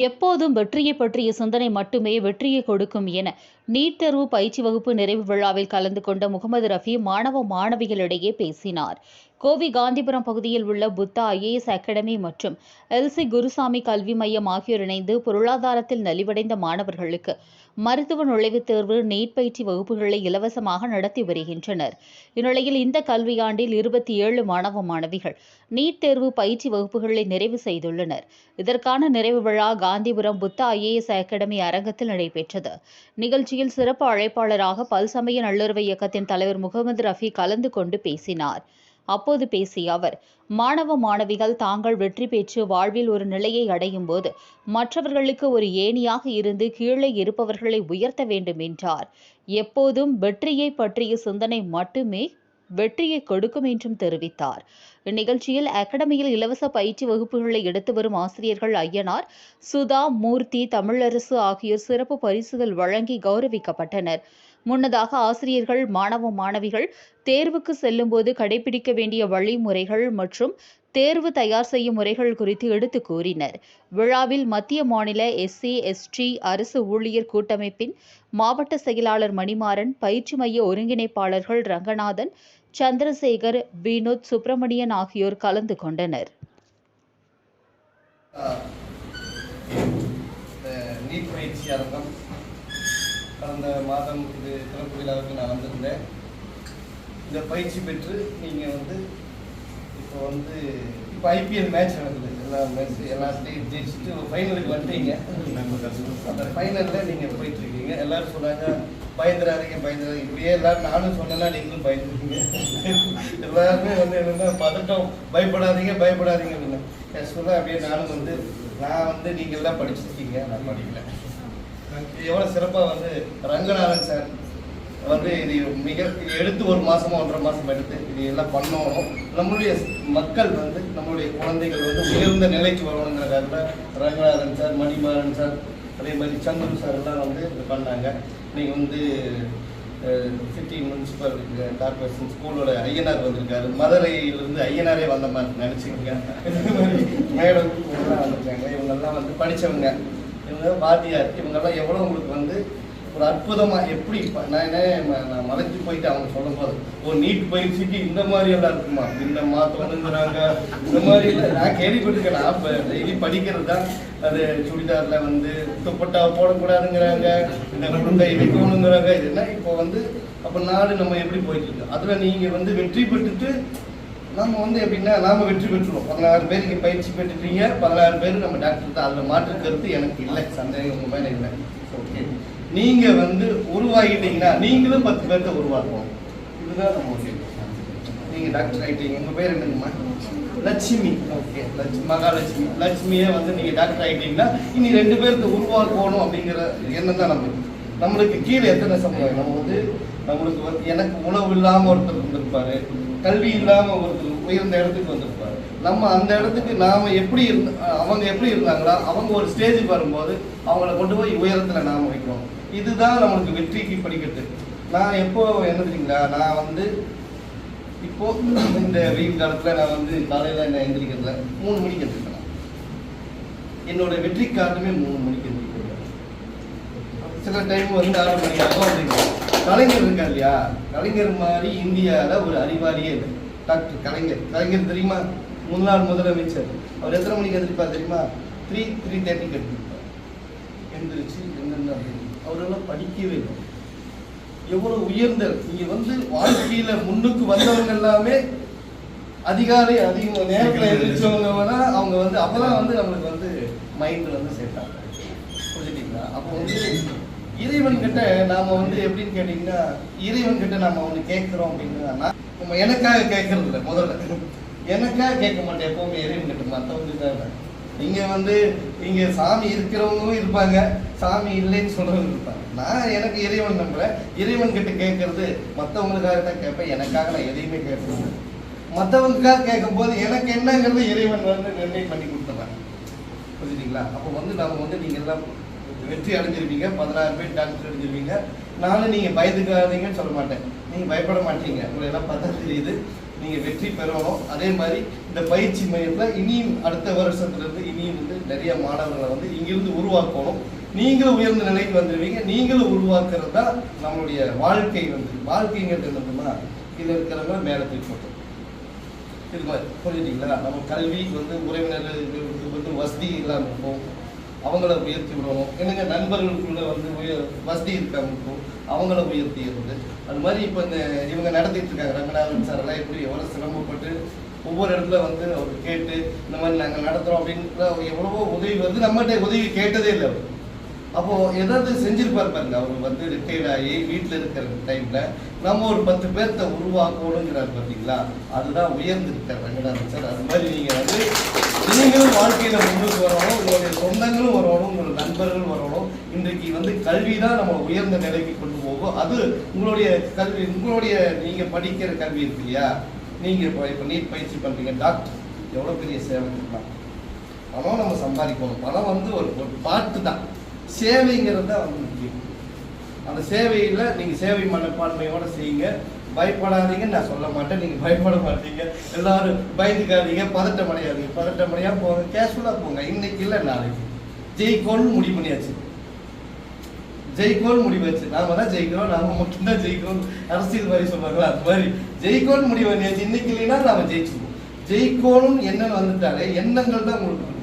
எப்போதும் வெற்றியை பற்றிய சிந்தனை மட்டுமே வெற்றியை கொடுக்கும் என நீட் தேர்வு பயிற்சி வகுப்பு நிறைவு விழாவில் கலந்து கொண்ட முகமது ரஃபி மாணவ மாணவிகளிடையே பேசினார். கோவை காந்திபுரம் பகுதியில் உள்ள புத்தா ஐஏஎஸ் அகாடமி மற்றும் எல்சி குருசாமி கல்வி மையம் ஆகியோர் இணைந்து பொருளாதாரத்தில் நலிவடைந்த மாணவர்களுக்கு மருத்துவ நுழைவுத் தேர்வு நீட் பயிற்சி வகுப்புகளை இலவசமாக நடத்தி வருகின்றனர். இந்நிலையில் இந்த கல்வியாண்டில் இருபத்தி ஏழு மாணவ மாணவிகள் நீட் தேர்வு பயிற்சி வகுப்புகளை நிறைவு செய்துள்ளனர். இதற்கான நிறைவு விழா காந்திபுரம் புத்தா ஐஏஎஸ் அகாடமி அரங்கத்தில் நடைபெற்றது. நிகழ்ச்சியில் சிறப்பு அழைப்பாளராக பல்சமய நல்லுறவு இயக்கத்தின் தலைவர் முகமது ரஃபி கலந்து கொண்டு பேசினார். அப்போது பேசிய அவர் மாணவ மாணவிகள் தாங்கள் வெற்றி பெற்று வாழ்வில் ஒரு நிலையை அடையும் போது மற்றவர்களுக்கு ஒரு ஏணியாக இருந்து கீழே இருப்பவர்களை உயர்த்த வேண்டும் என்றார். எப்போதும் வெற்றியை பற்றிய சிந்தனை மட்டுமே வெற்றியை கொடுக்கும் என்றும் தெரிவித்தார். இந்நிகழ்ச்சியில் அகாடமியில் இலவச பயிற்சி வகுப்புகளை எடுத்து வரும் ஆசிரியர்கள் ஐயனார் சுதா மூர்த்தி தமிழரசு ஆகியோர் சிறப்பு பரிசுகள் வழங்கி கௌரவிக்கப்பட்டனர். முன்னதாக ஆசிரியர்கள் மாணவ மாணவிகள் தேர்வுக்கு செல்லும்போது கடைபிடிக்க வேண்டிய வழிமுறைகள் மற்றும் தேர்வு தயார் செய்யும் முறைகள் குறித்து எடுத்து கூறினர். விழாவில் மத்திய மாநில எஸ்சி எஸ்டி அரசு ஊழியர் கூட்டமைப்பின் மாவட்ட செயலாளர் மணிமாறன் பயிற்சி மைய ஒருங்கிணைப்பாளர்கள் ரங்கநாதன் சந்திரசேகர் வினோத் சுப்பிரமணியன் ஆகியோர் கலந்து கொண்டனர். நீட் பயிற்சி அரங்கம் கடந்த மாதம் இது திறப்பு விழாவுக்கு நான் வந்திருந்தேன். இந்த பயிற்சி பெற்று நீங்கள் வந்து இப்போ வந்து இப்போ ஐபிஎல் மேட்ச் நடக்குது. எல்லா மேட்ச் எல்லாத்துலேயும் ஜெயிச்சுட்டு ஃபைனலுக்கு வந்துட்டீங்க. அந்த ஃபைனலில் நீங்கள் போயிட்டுருக்கீங்க. எல்லோரும் சொன்னாங்க பயந்துடாதீங்க பயந்துடாதீங்க இப்படியே எல்லாரும் நானும் சொன்னேன்னா நீங்களும் பயந்துருக்கீங்க எல்லாருமே வந்து என்னென்னா பதட்டம் பயப்படாதீங்க பயப்படாதீங்க அப்படின்னா. ஆக்சுவலாக அப்படியே நானும் வந்து நான் வந்து நீங்கள் எல்லாம் படிச்சிருக்கீங்க. நான் படிக்கல. எவ்வளோ சிறப்பாக வந்து ரங்கநாதன் சார் வந்து இது மிக எடுத்து ஒரு மாசமா ஒன்றரை மாதம் எடுத்து இது எல்லாம் பண்ணணும் நம்மளுடைய மக்கள் வந்து நம்மளுடைய குழந்தைகள் வந்து உயர்ந்த நிலைக்கு வரணுங்கிறதுக்காக ரங்கநாதன் சார் மணிமாறன் சார் அதே மாதிரி சந்துரு சார் எல்லாம் வந்து இது பண்ணாங்க. இன்னைக்கு வந்து சிட்டி முனிசிபல் கார்பரேஷன் ஸ்கூலோட ஐயனார் வந்திருக்காரு. மதுரையிலிருந்து ஐயனாரே வந்த மாதிரி நினச்சிக்கோங்க. மேடம் இவங்கெல்லாம் வந்திருக்காங்க. இவங்கெல்லாம் வந்து படித்தவங்க இவங்க வாத்தியார் இவங்கெல்லாம் எவ்வளோ உங்களுக்கு வந்து ஒரு அற்புதமாக எப்படி நான் என்ன நான் மலைச்சு போயிட்டு அவங்க சொல்லும்போது ஒரு நீட் பயிற்சிக்கு இந்த மாதிரி எல்லாம் இருக்குமா? இந்த மாற்றணுங்கிறாங்க இந்த மாதிரி இல்லை நான் கேள்விப்பட்டிருக்கேன். நான் இப்போ டெய்லி படிக்கிறது தான். அது சுடிதாரில் வந்து துப்பட்டா போடக்கூடாதுங்கிறாங்க இந்த குண்டை வைக்கணுங்கிறாங்க இதெல்லாம் இப்போ வந்து அப்போ நாடு நம்ம எப்படி போயிட்டு இருக்கு? அதில் நீங்கள் வந்து வெற்றி பெற்றுட்டு நம்ம வந்து எப்படின்னா நாம வெற்றி பெற்றுருவோம். பதினாறு பேருக்கு பயிற்சி பெற்றுட்டீங்க பதினாறு பேர் நம்ம டாக்டர் தான் அதில் மாற்று கருத்து எனக்கு இல்லை சந்தேகம் உங்க மேலே இல்லை ஓகே நீங்க வந்து உருவாகிட்டீங்கன்னா நீங்களும் பத்து பேர்த்த உருவாக்குவோம். இதுதான் நம்ம ஓகே நீங்க டாக்டர் ஆகிட்டீங்க உங்க பேர் என்னங்கம்மா? லட்சுமி. ஓகே லட்சுமி மகாலட்சுமி. லட்சுமியே வந்து நீங்க டாக்டர் ஆகிட்டீங்கன்னா இனி ரெண்டு பேருக்கு உருவாக்கணும் அப்படிங்கிற எண்ணம் தான் நம்ம நம்மளுக்கு கீழே எத்தனை சமுதாயம்? நம்ம வந்து நம்மளுக்கு வந்து எனக்கு உணவு இல்லாமல் ஒருத்தர் வந்திருப்பாரு கல்வி இல்லாமல் ஒருத்தர் உயர்ந்த இடத்துக்கு வந்திருப்பாரு. நம்ம அந்த இடத்துக்கு நாம் எப்படி இருந்த அவங்க எப்படி இருந்தாங்களோ? அவங்க ஒரு ஸ்டேஜுக்கு வரும்போது அவங்கள கொண்டு போய் உயரத்தில் நாம் வைக்கிறோம் இதுதான் நம்மளுக்கு வெற்றிக்கு படிக்கட்டு. நான் எப்போ என்ன தெரியுங்களா? நான் வந்து இப்போ இந்த வெயில் காலத்தில் நான் வந்து காலையில் என்ன எந்திரிக்கிறதுல மூணு மணிக்கு எந்திரிக்கிறேன் என்னோட வெற்றி காரணமே மூணு மணிக்கு எந்திரிக்கிறது சில டைம் வந்து ஆறு மணி ஆகும் கலைஞர் இருக்கா இல்லையா? கலைஞர் மாதிரி இந்தியாவில் ஒரு அறிவாளியே இல்லை. டாக்டர் கலைஞர். கலைஞர் தெரியுமா? முன்னாள் முதலமைச்சர். அவர் எத்தனை மணிக்கு எதிர்ப்பார் தெரியுமா? த்ரீ த்ரீ தேர்ட்டிக்கு எந்திரிப்பார். எந்திரிச்சு என்னென்ன அவரெல்லாம் படிக்கவே இல்லை. எவ்வளோ உயர்ந்த நீங்கள் வந்து வாழ்க்கையில் முன்னுக்கு வந்தவங்க எல்லாமே அதிகாரி அதிக நேரத்தில் எந்திரிச்சவங்க அவங்க வந்து அப்பதான் வந்து நம்மளுக்கு வந்து மைண்டில் வந்து சேர்த்தாங்க புரிஞ்சுட்டீங்களா? அப்போ வந்து இறைவன் கிட்ட நாம வந்து எப்படின்னு கேட்டீங்கன்னா இறைவன் கிட்ட நாம ஒண்ணு கேட்கிறோம் அப்படின்னா நம்ம எனக்காக கேட்கறது இல்லை முதல்ல. எனக்காக கேட்க மாட்டேன் எப்பவுமே இறைவன் கிட்ட மற்றவங்களுக்காக இங்க வந்து இங்க சாமி இருக்கிறவங்களும் இருப்பாங்க சாமி இல்லைன்னு சொல்றவங்க இருப்பாங்க. நான் எனக்கு இறைவன் நம்புறேன் இறைவன் கிட்ட கேட்கறது மற்றவங்களுக்காக தான் கேட்பேன் எனக்காக நான் எதையுமே கேட்கறது மற்றவங்களுக்காக கேட்கும்போது எனக்கு என்னங்கிறது இறைவன் வந்து நிர்ணயம் பண்ணி கொடுத்துறேன் புரிஞ்சுட்டீங்களா அப்போ வந்து நம்ம வந்து நீங்க எல்லாம் வெற்றி அடைஞ்சிருப்பீங்க. பதினாறு பேர் டாக்டர் அடைஞ்சிருப்பீங்க நானும் நீங்கள் பயந்துக்காதீங்கன்னு சொல்ல மாட்டேன். நீங்கள் பயப்பட மாட்டீங்க. உங்களை எல்லாம் பார்த்தா தெரியுது. நீங்கள் வெற்றி பெறணும். அதே மாதிரி இந்த பயிற்சி மையத்தில் இனியும் அடுத்த வருஷத்துலேருந்து இனியும் வந்து நிறைய மாணவர்களை வந்து இங்கிருந்து உருவாக்கணும். நீங்களும் உயர்ந்த நிலைக்கு வந்துடுவீங்க நீங்களும் உருவாக்குறது தான் நம்மளுடைய வாழ்க்கை வந்து. வாழ்க்கைங்கிறது என்னதுன்னா இது இருக்கிறவங்க மேலே தூக்கி இது மாதிரி புரிஞ்சுட்டீங்களா? நம்ம கல்வி வந்து உறவினர்களுக்கு வந்து வசதி இல்லாமல் இருக்கும். அவங்கள உயர்த்தி விடணும். என்னங்க நண்பர்களுக்குள்ள வந்து உயர் வசதி இருக்காங்க அவங்கள உயர்த்தி இருந்து. அது மாதிரி இப்போ இந்த இவங்க நடத்திட்டு இருக்காங்க. ரங்கநாதன் சார் எல்லாம் எப்படி எவ்வளோ சிரமப்பட்டு ஒவ்வொரு இடத்துல வந்து அவர் கேட்டு இந்த மாதிரி நாங்கள் நடத்துகிறோம் அப்படின்ற எவ்வளவோ உதவி வந்து நம்மகிட்ட உதவி கேட்டதே இல்லை அவர். அப்போ ஏதாவது செஞ்சிருப்பார் பாருங்க. அவர் வந்து ரிட்டையர்ட் ஆகி வீட்டில் இருக்கிற டைம்ல நம்ம ஒரு பத்து பேர்த்த உருவாக்கணுங்கிறார் பார்த்தீங்களா அதுதான் உயர்ந்திருக்கார் ரங்கநாதன் சார். அது மாதிரி நீங்க வந்து நீங்களும் வாழ்க்கையில முன்னுக்கு வரணும். உங்களுடைய சொந்தங்களும் வரணும். உங்களோட நண்பர்களும் வரணும். இன்றைக்கு வந்து கல்வி தான் நம்ம உயர்ந்த நிலைக்கு கொண்டு போகும். அது உங்களுடைய கல்வி உங்களுடைய நீங்க படிக்கிற கல்வி இருக்கு இல்லையா? நீங்க இப்போ இப்போ நீட் பயிற்சி பண்றீங்க. டாக்டர். எவ்வளவு பெரிய சேவை இருக்கலாம் பணம் நம்ம சம்பாதிக்கணும். பணம் வந்து ஒரு ஒரு பாட்டு தான். சேவைங்கிறது தான் வந்து முக்கியம். அந்த சேவையில் நீங்கள் சேவை மனப்பான்மையோடு செய்யுங்க. பயப்படாதீங்கன்னு நான் சொல்ல மாட்டேன். நீங்கள் பயப்பட மாட்டீங்க. எல்லாரும் பயந்துக்காதீங்க. பதட்டம் அடையாதீங்க. பதட்டம் அடையாக போங்க. கேஷுவலாக போங்க. இன்னைக்கு இல்லை நாளைக்கு. ஜெயிக்கோன்னு முடிவு பண்ணியாச்சு. ஜெயிக்கோன்னு முடிவாச்சு நாம தான் ஜெயிக்கிறோம். நாம மட்டும்தான் ஜெயிக்கிறோம் அரசியல் மாதிரி சொல்றாங்களா அது மாதிரி. ஜெயிக்கோன்னு முடிவு பண்ணியாச்சு. இன்னைக்கு இல்லைன்னா நாம ஜெயிச்சுக்கோம் ஜெயிக்கோணும் எண்ணம் வந்துட்டாலே எண்ணங்கள் தான் உங்களுக்கு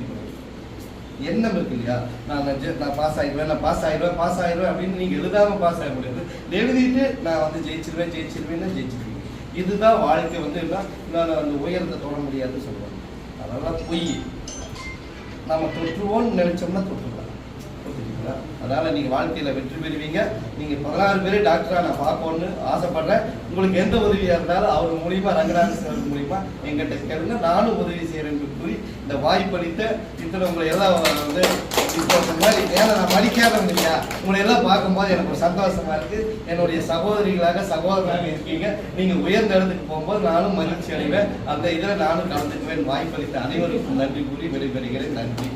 எண்ணம் இருக்கு இல்லையா? நான் நான் பாஸ் ஆயிடுவேன் நான் பாஸ் ஆயிடுவேன் பாஸ் ஆயிடுவேன் அப்படின்னு நீங்க எழுதாம பாஸ் ஆக முடியாது. எழுதிட்டு நான் வந்து ஜெயிச்சிருவேன் ஜெயிச்சிருவேன்னு ஜெயிச்சிருவேன். இதுதான் வாழ்க்கை வந்து என்ன? நான் அந்த உயரத்தை தொட முடியாதுன்னு சொல்லுவாங்க. அதெல்லாம் பொய். நாம தொற்றுவோம்னு நினைச்சோம்னா தொற்றுக்கலாம். புரிஞ்சுதுங்களா? அதனால நீங்க வாழ்க்கையில வெற்றி பெறுவீங்க. நீங்க பதினாறு பேர் டாக்டரா நான் பார்க்கணும்னு ஆசைப்படுறேன். உங்களுக்கு எந்த உதவியா இருந்தாலும் அவர் மூலியமா ரங்கநாதன் சார் மூலியமா எங்கிட்ட கேளுங்க. நானும் உதவி செய்யறேன்னு கூறி இந்த வாய்ப்பளித்த இத்தனை உங்களை எல்லாம் வந்து இப்போ இந்த மாதிரி ஏன்னா நான் படிக்காதவங்க இல்லையா? உங்களை எல்லாம் பார்க்கும்போது எனக்கு ஒரு சந்தோஷமா இருக்கு. என்னுடைய சகோதரிகளாக சகோதரராக இருக்கீங்க. நீங்க உயர்ந்த இடத்துக்கு போகும்போது நானும் மகிழ்ச்சி அடைவேன். அந்த இதில் நானும் கலந்துக்குவேன். வாய்ப்பளித்த அனைவருக்கும் நன்றி கூறி விடைபெறுகிறேன். நன்றி.